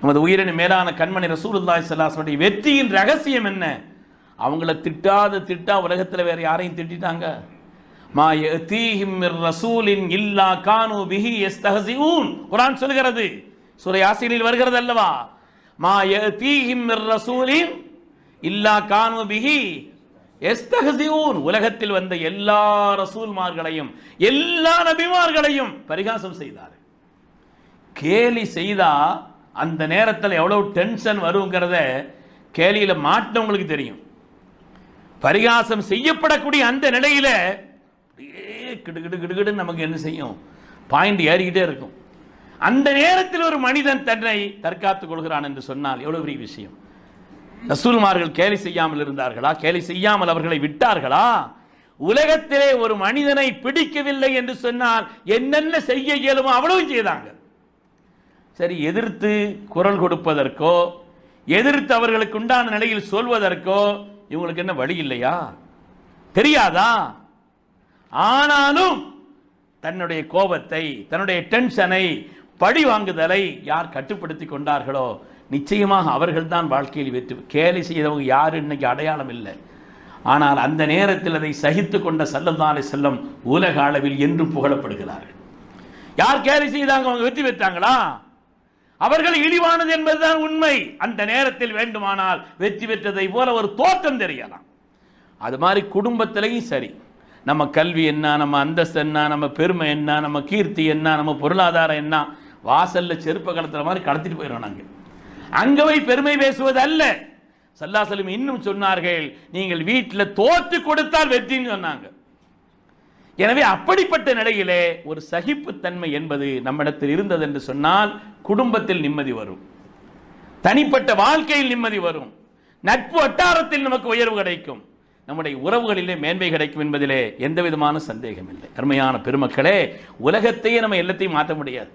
நமது உயிரின் மேலான கண்மணி ரசூலுல்லாய் ஸல்லல்லாஹு வெற்றியின் ரகசியம் என்ன? அவங்கள திட்டாத திட்டா உலகத்தில் வேற யாரையும் திட்டிட்டாங்க. மா யதீஹிம் மிர் ரசூலின் இல்லா கானு பிஹி யஸ்தஹசிஊன் குரான் சொல்கிறது சூரை யாசீனில் வருகிறது அல்லவா? மா யதீஹிம் மிர் ரசூலின் இல்லா கானு பிஹி எஸ்தகசியூன் உலகத்தில் வந்த எல்லா ரசூல்மார்களையும் எல்லா நபிமார்களையும் பரிகாசம் செய்தார். கேலி செய்தா அந்த நேரத்தில் எவ்வளோ டென்ஷன் வருங்கிறத கேலியில் மாட்டினவங்களுக்கு தெரியும். பரிகாசம் செய்யப்படக்கூடிய அந்த நிலையில் கிடு கிடு கிடுகிடுன்னு நமக்கு என்ன செய்யும்? பாயிண்ட் ஏறிக்கிட்டே இருக்கும். அந்த நேரத்தில் ஒரு மனிதன் தன்னை தற்காத்துக் கொள்கிறான் என்று சொன்னால் எவ்வளோ பெரிய விஷயம்? ரசூல்மார்கள் கேலி செய்யாமல் இருந்தார்களா? கேலி செய்யாமல் அவர்களை விட்டார்களா? உலகத்திலே ஒரு மனிதனை பிடிக்கவில்லை என்று சொன்னால் என்னென்ன செய்ய இயலுமோ அவ்வளவு செய்தாங்க. சரி எதிர்த்து குரல் கொடுப்பதற்கோ எதிர்த்து அவர்களுக்கு உண்டான நிலையில் சொல்வதற்கோ இவங்களுக்கு என்ன வழி இல்லையா? தெரியாதா? ஆனாலும் தன்னுடைய கோபத்தை தன்னுடைய டென்ஷனை பழி வாங்குதலை யார் கட்டுப்படுத்தி கொண்டார்களோ நிச்சயமாக அவர்கள்தான் வாழ்க்கையில் வெற்றி கேலி செய்தவங்க யார் இன்னைக்கு அடையாளம் இல்லை. ஆனால் அந்த நேரத்தில் அதை சகித்து கொண்ட செல்லந்தாலே செல்லம் உலக அளவில் என்றும் புகழப்படுகிறார்கள். யார் கேலி செய்தாங்க அவங்க வெற்றி பெற்றாங்களா? அவர்கள் இழிவானது என்பதுதான் உண்மை. அந்த நேரத்தில் வேண்டுமானால் வெற்றி பெற்றதை போல ஒரு தோற்றம் தெரியலாம். அது மாதிரி குடும்பத்திலையும் சரி. நம்ம கல்வி என்ன நம்ம அந்தஸ்து என்ன நம்ம பெருமை என்ன நம்ம கீர்த்தி என்ன நம்ம பொருளாதாரம் என்ன வாசல்ல செருப்ப கடத்துற மாதிரி கடத்திட்டு போயிடும் நாங்கள் அங்க போய் பெருமை பேசுவது அல்ல சல்லாசலம் இன்னும் சொன்னார்கள் நீங்கள் வீட்டில் தோற்று கொடுத்தால் வெற்றின்னு சொன்னாங்க. எனவே அப்படிப்பட்ட நிலையிலே ஒரு சகிப்புத்தன்மை என்பது நம்மிடத்தில் இருந்தது என்று சொன்னால் குடும்பத்தில் நிம்மதி வரும். தனிப்பட்ட வாழ்க்கையில் நிம்மதி வரும். நட்பு வட்டாரத்தில் நமக்கு உயர்வு கிடைக்கும். நம்முடைய உறவுகளிலே மேன்மை கிடைக்கும் என்பதிலே எந்த விதமான சந்தேகம் இல்லை. அருமையான பெருமக்களே உலகத்தையே நம்ம எல்லாத்தையும் மாற்ற முடியாது.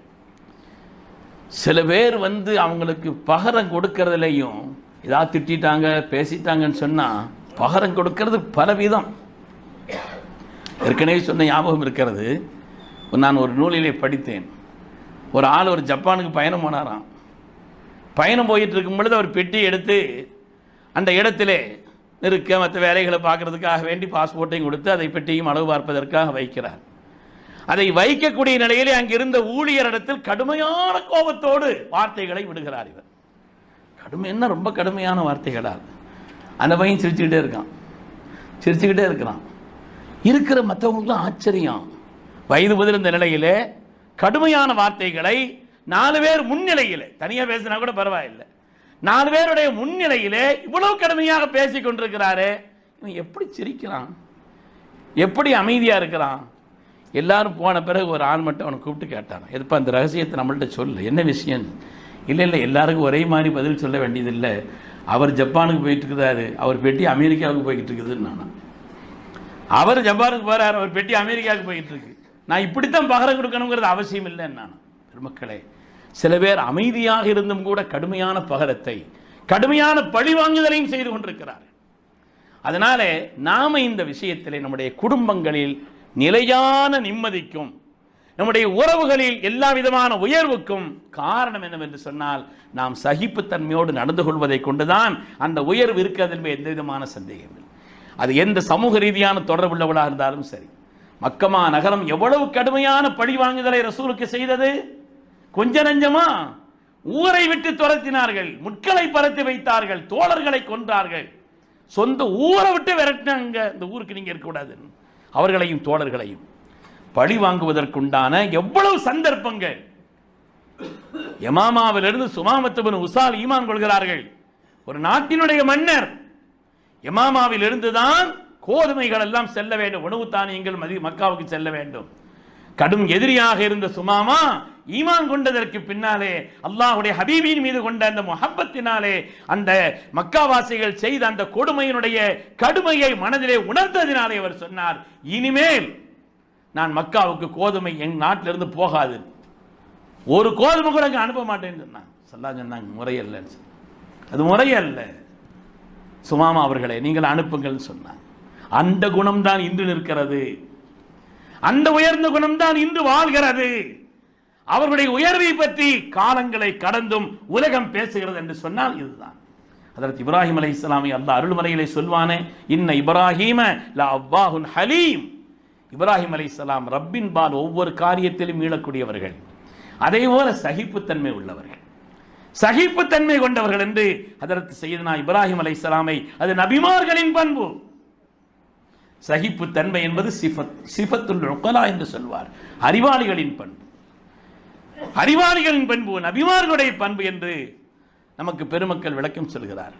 சில பேர் வந்து அவங்களுக்கு பகரம் கொடுக்கறதுலையும் ஏதாவது திட்டாங்க பேசிட்டாங்கன்னு சொன்னால் பகரம் கொடுக்கறது பலவிதம். ஏற்கனவே சொன்ன ஞாபகம் இருக்கிறது. நான் ஒரு நூலிலே படித்தேன். ஒரு ஆள் ஒரு ஜப்பானுக்கு பயணம் போனாராம். பயணம் போயிட்டு இருக்கும் பொழுது அவர் பெட்டி எடுத்து அந்த இடத்திலே நெருக்க மற்ற வேலைகளை பார்க்கறதுக்காக வேண்டி பாஸ்போர்ட்டையும் கொடுத்து அதை பெட்டியும் அளவு பார்ப்பதற்காக வைக்கிறார். அதை வைக்கக்கூடிய நிலையிலே அங்கிருந்த ஊழியரிடத்தில் கடுமையான கோபத்தோடு வார்த்தைகளை விடுகிறார் இவர். கடுமைன்னா ரொம்ப கடுமையான வார்த்தைகளாக அந்த பையன் சிரிச்சுக்கிட்டே இருக்கான். சிரிச்சுக்கிட்டே இருக்கிறான். இருக்கிற மற்றவங்களுக்குலாம் ஆச்சரியம். வயது முதிர்ந்த நிலையில் கடுமையான வார்த்தைகளை நாலு பேர் முன்னிலையில் தனியாக பேசினா கூட பரவாயில்லை. நாலு பேருடைய முன்னிலையிலே இவ்வளவு கடுமையாக பேசி கொண்டிருக்கிறாரு. இவன் எப்படி சிரிக்கிறான்? எப்படி அமைதியாக இருக்கிறான்? எல்லாரும் போன பிறகு ஒரு ஆள் மட்டும் அவனை கூப்பிட்டு கேட்டான். எதுப்பா அந்த ரகசியத்தை நம்மள்ட்ட சொல்லு? என்ன விஷயம்? இல்லை இல்லை எல்லாருக்கும் ஒரே மாதிரி பதில் சொல்ல வேண்டியதில்லை. அவர் ஜப்பானுக்கு போயிட்டு இருக்கிறாரு. அவர் பெட்டி அமெரிக்காவுக்கு போய்கிட்டு இருக்குதுன்னு நான். அவர் ஜப்பானுக்கு போகிறார் அவர் பெட்டி அமெரிக்காவுக்கு போயிட்டு இருக்கு நான் இப்படித்தான் பகரம் கொடுக்கணுங்கிறது அவசியம் இல்லைன்னு நான் பெருமக்களே சில பேர் அமைதியாக இருந்தும் கூட கடுமையான பகரத்தை கடுமையான பழிவாங்குதலையும் செய்து கொண்டிருக்கிறார் அதனால நாம இந்த விஷயத்தில் நம்முடைய குடும்பங்களில் நிலையான நிம்மதிக்கும் நம்முடைய உறவுகளில் எல்லா விதமான உயர்வுக்கும் காரணம் என்னவென்று சொன்னால் நாம் சகிப்புத்தன்மையோடு நடந்து கொள்வதை கொண்டுதான் அந்த உயர்வு இருக்கிறது என்பது எந்த விதமான சந்தேகம் இல்லை. அது எந்த சமூக ரீதியான தொடர்புள்ளவளாக இருந்தாலும் சரி. மக்கமா நகரம் எவ்வளவு கடுமையான பழி வாங்குதலை ரசூலுக்கு செய்தது? கொஞ்ச நஞ்சமா? ஊரை விட்டு துரத்தினார்கள் முட்களை பரத்தி வைத்தார்கள் தோழர்களை கொன்றார்கள். சொந்த ஊரை விட்டு விரட்டினாங்க. இந்த ஊருக்கு நீங்க இருக்கக்கூடாது. அவர்களையும் தோழர்களையும். பழி வாங்குவதற்குண்டான எவ்வளவு சந்தர்ப்பங்கள். யமாமாவிலிருந்து சுமாமத்துவன் உசால் ஈமான் கொள்கிறார்கள். ஒரு நாட்டினுடைய மன்னர் யமாமாவில் இருந்துதான் கோதுமைகள் எல்லாம் செல்ல வேண்டும். உணவு தானியங்கள் மதி மக்காவுக்கு செல்ல வேண்டும். கடும் எதிரியாக இருந்த சுமாமா ஈமான் கொண்டதற்கு பின்னாலே அல்லாஹுடைய ஹபீபின் மீது கொண்ட அந்த முஹப்பத்தினாலே அந்த மக்காவாசிகள் செய்த அந்த கொடுமையினுடைய கடுமையை மனதிலே உணர்ந்ததினாலே அவர் சொன்னார் இனிமேல் நான் மக்காவுக்கு கோதுமை என் நாட்டிலிருந்து போகாது. ஒரு கோதுமை கூட அனுப்ப மாட்டேன்னு சொன்னாங்க. சொல்லா சொன்னாங்க முறையல்லன்னு அது முறையல்ல. சுமாமா அவர்களே நீங்கள் அனுப்புங்கள்னு சொன்னாங்க அந்த குணம்தான் இன்று நிற்கிறது. அந்த உயர்ந்த குணம்தான் இன்று வாழ்கிறது. அவர்களுடைய உயர்வை பற்றி காலங்களை கடந்தும் உலகம் பேசுகிறது என்று சொன்னால் இதுதான். அதற்கு இப்ராஹிம் அலி இஸ்லாமி அந்த அருள்மறையிலே சொல்வானே இன்ன இப்ராஹீம அவ்வாஹுன் ஹலீம். இப்ராஹிம் அலி இஸ்லாம் ரப்பின் பால் ஒவ்வொரு காரியத்திலும் மீளக்கூடியவர்கள். அதே போல சகிப்புத்தன்மை உள்ளவர்கள். சகிப்புத்தன்மை கொண்டவர்கள் என்று அதற்கு செய்தனா இப்ராஹிம் அலை இஸ்லாமை அது நபிமார்களின் பண்பு. சகிப்புத்தன்மை என்பது சிஃபத் சிஃபத்துல் ரொக்கலா என்று சொல்வார். அறிவாளிகளின் பண்பு. அறிவாளிகளின் பண்பு நபிமார்களுடைய பண்பு என்று நமக்கு பெருமக்கள் விளக்கம் சொல்கிறார்